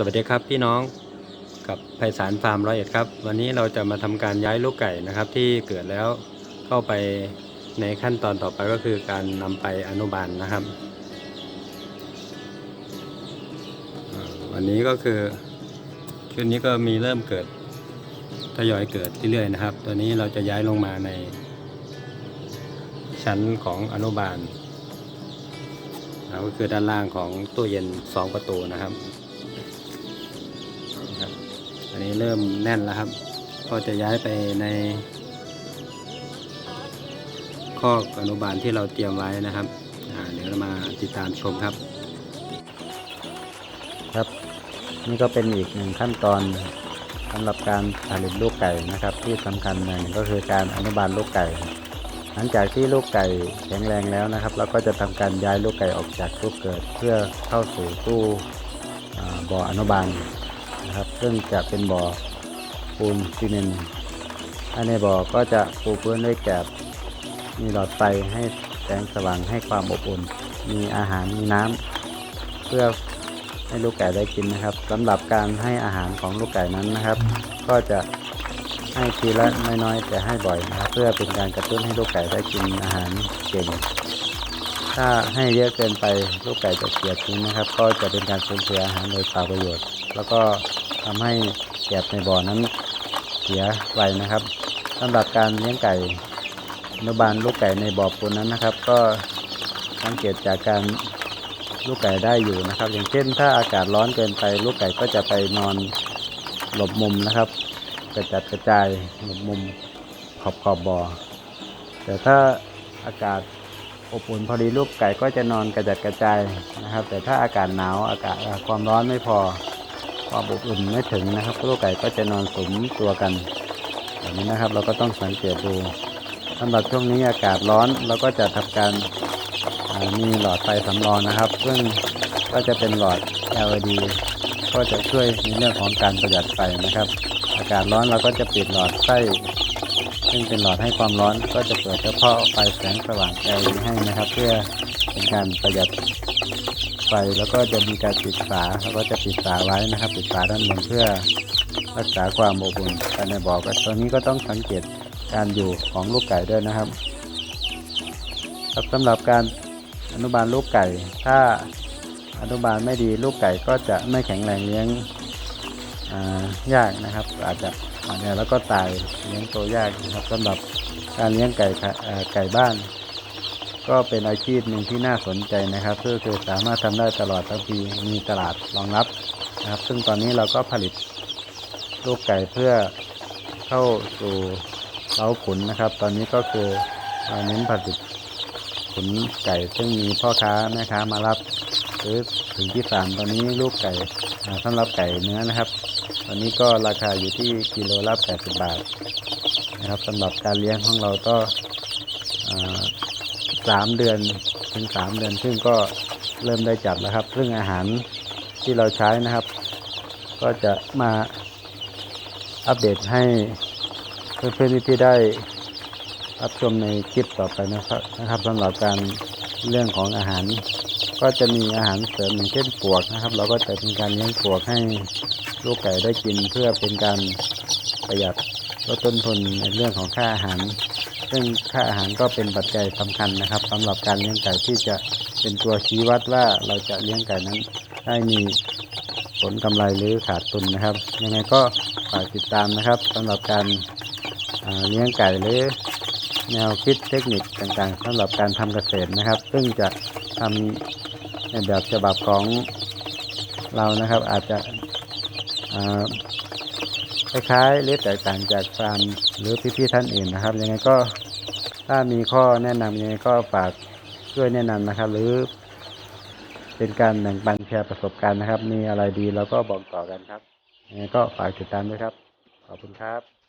สวัสดีครับพี่น้องกับไพศาลฟาร์มร้อยเอ็ดครับ วันนี้เราจะมาทำการย้ายลูกไก่นะครับ ที่เกิดแล้วเข้าไปในขั้นตอนต่อไปก็คือการนำไปอนุบาลนะครับ วันนี้ก็คือชุดนี้ก็มีเริ่มเกิดทยอยเกิดเรื่อยๆนะครับ ตัวนี้เราจะย้ายลงมาใน ชั้นของอนุบาลก็คือด้านล่างของตู้เย็น 2 ประตูนะครับ อันนี้เริ่มแน่นแล้วครับ ก็จะย้ายไปในข้อกอนุบาลที่เราเตรียมไว้นะครับ เดี๋ยวเรามาติดตามชมครับ ครับ นี่ก็เป็นอีกหนึ่งขั้นตอนสำหรับการผลิตลูกไก่นะครับ ที่สำคัญอย่างหนึ่งก็คือการอนุบาลลูกไก่ หลังจากที่ลูกไก่แข็งแรงแล้วนะครับ เราก็จะทำการย้ายลูกไก่ออกจากตู้เกิด เพื่อเข้าสู่ตู้บ่ออนุบาล นะครับซึ่งจะเป็นบ่อปูนซีเมนต์ภายในบ่อก็จะปูพื้นด้วยแกบมีหลอดไฟให้แสงสว่างให้ความอบอุ่น มีอาหารมีน้ำเพื่อให้ลูกไก่ได้กินนะครับสำหรับการให้อาหารของลูกไก่นั้นนะครับ ก็จะให้ทีละน้อยๆแต่ให้บ่อยนะครับเพื่อเป็นการกระตุ้นให้ลูกไก่ได้กินอาหารเก่งถ้าให้เยอะเกินไปลูกไก่จะเกลียดทิ้งนะครับ ก็จะเป็นการสูญเสียอาหารโดยเปล่าประโยชน์ แล้วก็ ทำให้แกบในบ่อนั้นเสียไปนะครับสำหรับการเลี้ยงไก่อนุบาลลูกไก่ในบ่อปูนนั้นนะครับ ก็สังเกตจากการลูกไก่ได้อยู่นะครับ อย่างเช่น ถ้าอากาศร้อนเกินไป ลูกไก่ก็จะไปนอนหลบมุมนะครับกระจัดกระจายหลบมุมขอบขอบบ่อ แต่ถ้าอากาศอบอุ่นพอดีลูกไก่ก็จะนอนกระจัดกระจายนะครับ แต่ถ้าอากาศหนาวอากาศความร้อนไม่พอ ความอบอุ่นไม่ถึงนะครับลูกไก่ก็จะนอนสมตัวกันแบบนี้นะครับ เราก็ต้องสังเกตดูสำหรับช่วงนี้อากาศร้อนเราก็จะทำการมีหลอดไฟสำรองนะครับ ซึ่งก็จะเป็นหลอด LED ก็จะช่วยในเรื่องของการประหยัดไฟนะครับ อากาศร้อนเราก็จะปิดหลอดไส้ซึ่งเป็นหลอดให้ความร้อนก็จะเปิดเฉพาะไฟแสงสว่าง LED ให้นะครับ เพื่อเป็นการประหยัด ไฟแล้วก็จะมีการปิดฝาแล้วก็จะปิดฝาไว้นะครับ ปิดฝาด้านบนเพื่อรักษาความอบอุ่นภายในบ่อก็ตัวนี้ก็ต้องสังเกตการอยู่ของลูกไก่ด้วยนะครับครับสำหรับการอนุบาลลูกไก่ ถ้าอนุบาลไม่ดีลูกไก่ก็จะไม่แข็งแรงเลี้ยงายากนะครับ อาจจะอ่อนแอแล้วก็ตายเลี้ยงโตวยากนะครับสำหรับการเลี้ยงไก่ไก่บ้าน ก็เป็นอาชีพหนึ่งที่น่าสนใจนะครับก็คือสามารถทำได้ตลอดทั้งปีมีตลาดรองรับนะครับ ซึ่งตอนนี้เราก็ผลิตลูกไก่เพื่อเข้าสู่เล้าขุนนะครับ ตอนนี้ก็คือเราเน้นผลิตขุนไก่ซึ่งมีพ่อค้าแม่ค้ามารับซื้อถึงที่สามตอนนี้ลูกไก่อ่าสำหรับไก่เนื้อนะครับตอนนี้ก็ราคาอยู่ที่กิโลละ80 บาทนะครับสำหรับการเลี้ยงของเราก็ สามเดือนถึงสามเดือน ซึ่งก็เริ่มได้จัดแล้วครับซึ่งอาหารที่เราใช้นะครับ ก็จะมาอัปเดตให้เพื่อนๆพี่ๆได้รับชมในคลิปต่อไปนะครับนะครับสำหรับการเรื่องของอาหาร ก็จะมีอาหารเสริมอย่างเช่นปวกนะครับ เราก็จะเป็นการเลี้ยงปวกให้ลูกไก่ได้กินเพื่อเป็นการประหยัดลดต้นทุนในเรื่องของค่าอาหาร ซึ่งค่าอาหารก็เป็นปัจจัยสำคัญนะครับสำหรับการเลี้ยงไก่ที่จะเป็นตัวชี้วัดว่าเราจะเลี้ยงไก่นั้นได้มีผลกำไรหรือขาดทุนนะครับ ยังไงก็ฝากติดตามนะครับสำหรับการเลี้ยงไก่หรือแนวคิดเทคนิคต่างๆสำหรับการทำเกษตรนะครับ ซึ่งจะทำในแบบฉบับของเรานะครับ อาจจะ คล้ายๆหรือแตกต่างจากฟาร์มหรือพี่ๆท่านอื่นนะครับ ยังไงก็ถ้ามีข้อแนะนำยังไงก็ฝากช่วยแนะนำนะครับ หรือเป็นการแบ่งปันแชร์ประสบการณ์นะครับ มีอะไรดีเราก็บอกต่อกันครับยังไงก็ฝากติดตามด้วยครับ ขอบคุณครับ